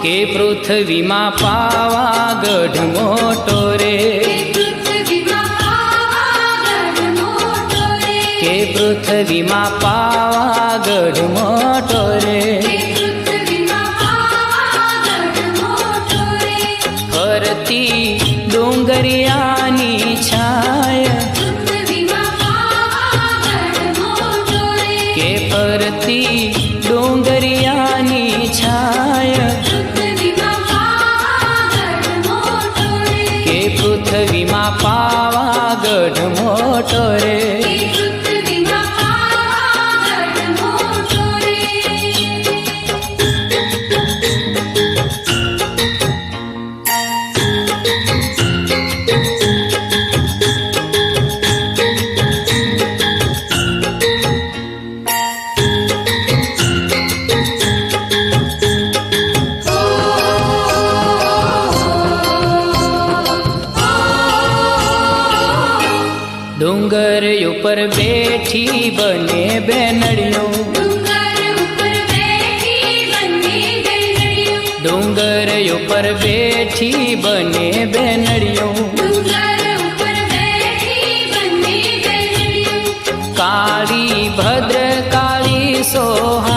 પૃથ્વીમાં પાવાગઢ મોટો રે. કે પૃથ્વીમાં પાવાગઢ મોટો રે. ફરતી ડુંગરિયાની છાયા. કે ફરતી ડુંગરિયાની છાય. ઉપર બેઠી બને બેનડીઓ ડુંગર ઉપર બેઠી બને બેનડીઓ કાળી ભદ્ર કાળી સોહાય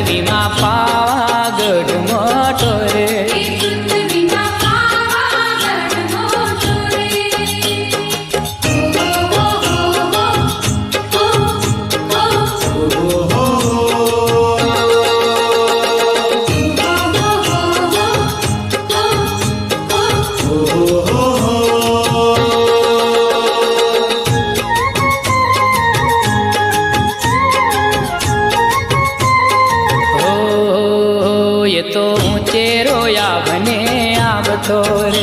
પૃથ્વીમાં પાવાગઢ pastor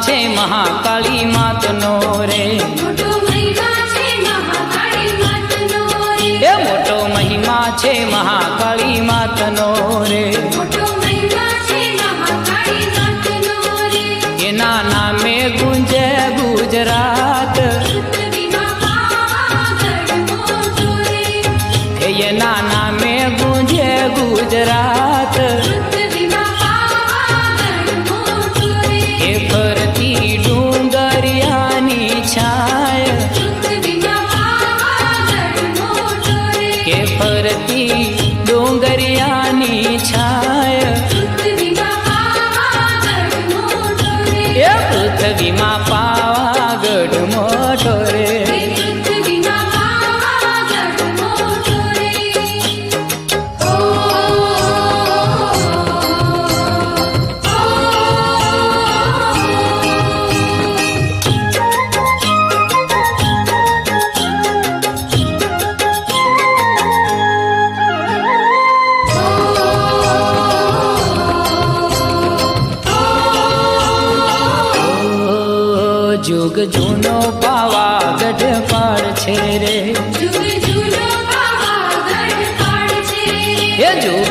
છે મહાકાળી માતનો રે. એ મોટો મહિમા છે મહાકાળી માતનો રે. એના નામે ગુંજે ગુજરાત. એના નામે ગુંજે ગુજરાત.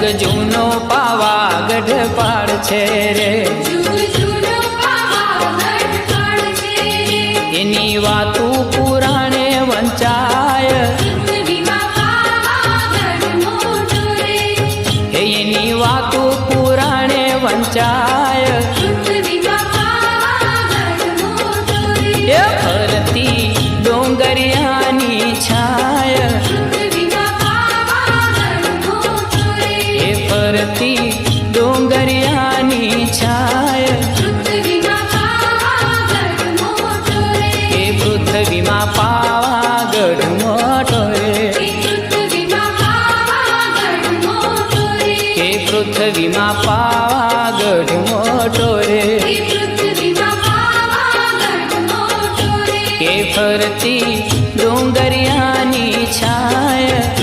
જુગ જૂનો પાવાગઢ પાડ છે રે. એની વાતું પુરાણે વંચાય. એની વાતું પુરાણે વંચાય. ફરતી ડોંગરિયાની છા ફરતી ડુંગરિયાની છાયા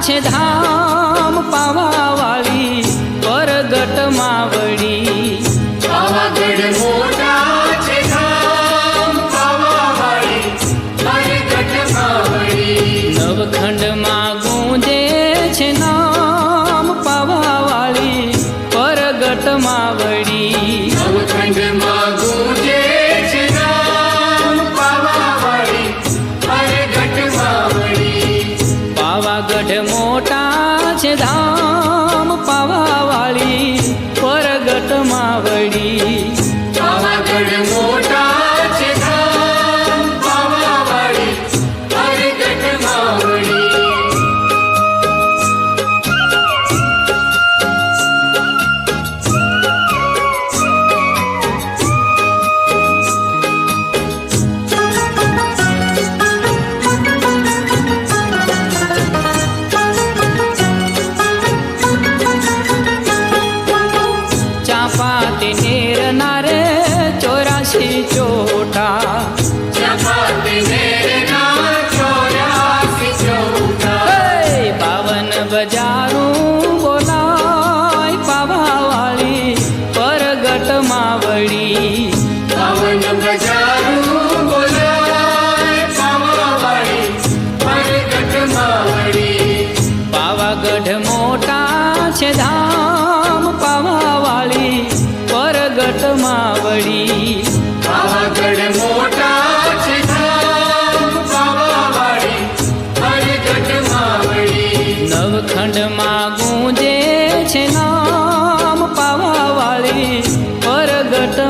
છે ધામ પાવાવાળી પરગટ માવડી. પાવાગઢ મોર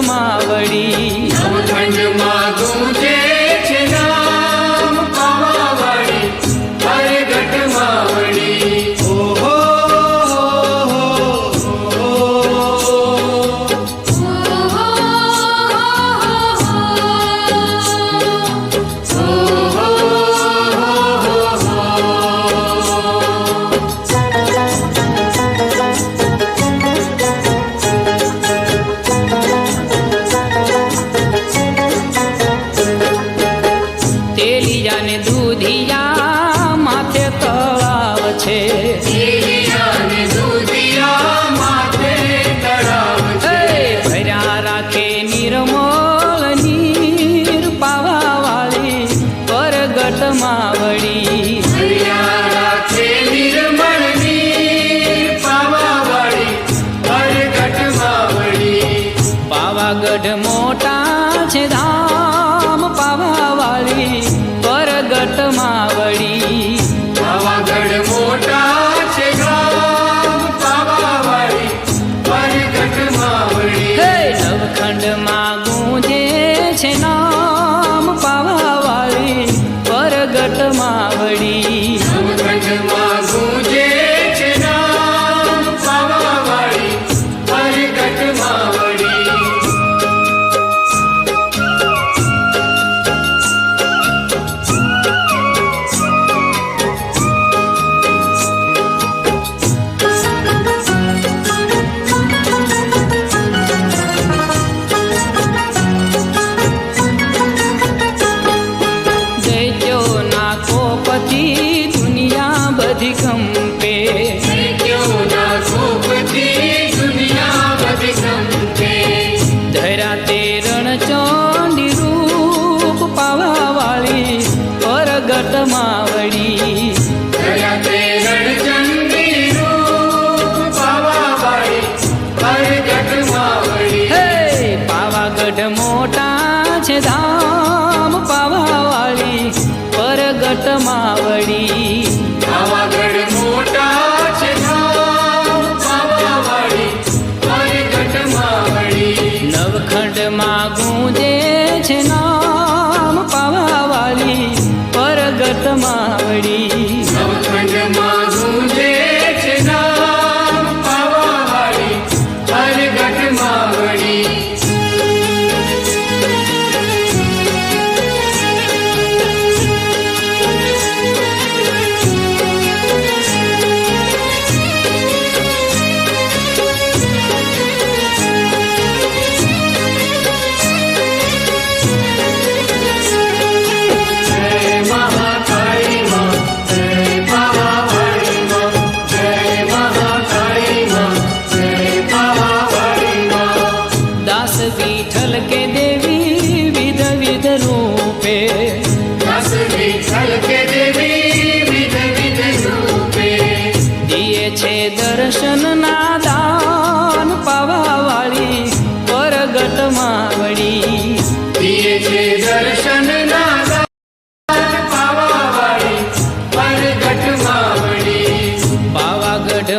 मावड़ी अधिकम्पे ધરાતે રણચંડી રૂપ પાવાવાળી પરગટ માવડી પાવાગઢ મોટા છે ધામ પાવાવાળી પરગટ માવડી દિયે છે દર્શન ના દાન પાવા વાળી પરગટમાં વળી દિયે છે દર્શન ના દાન પાવા વાળી પરગટમાં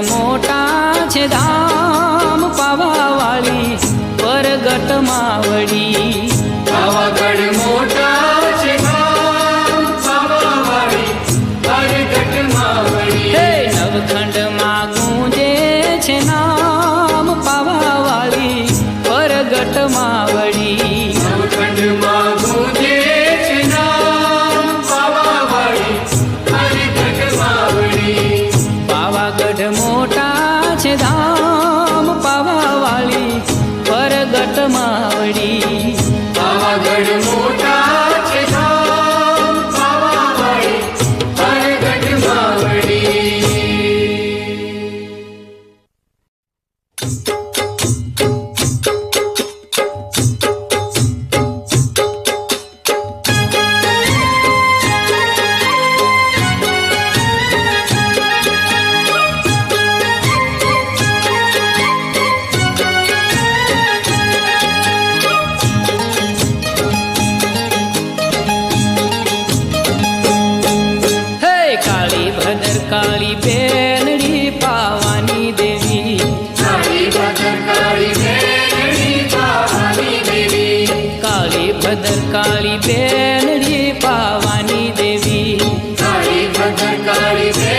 મોટા છે ધામ પાવા પરગટમાં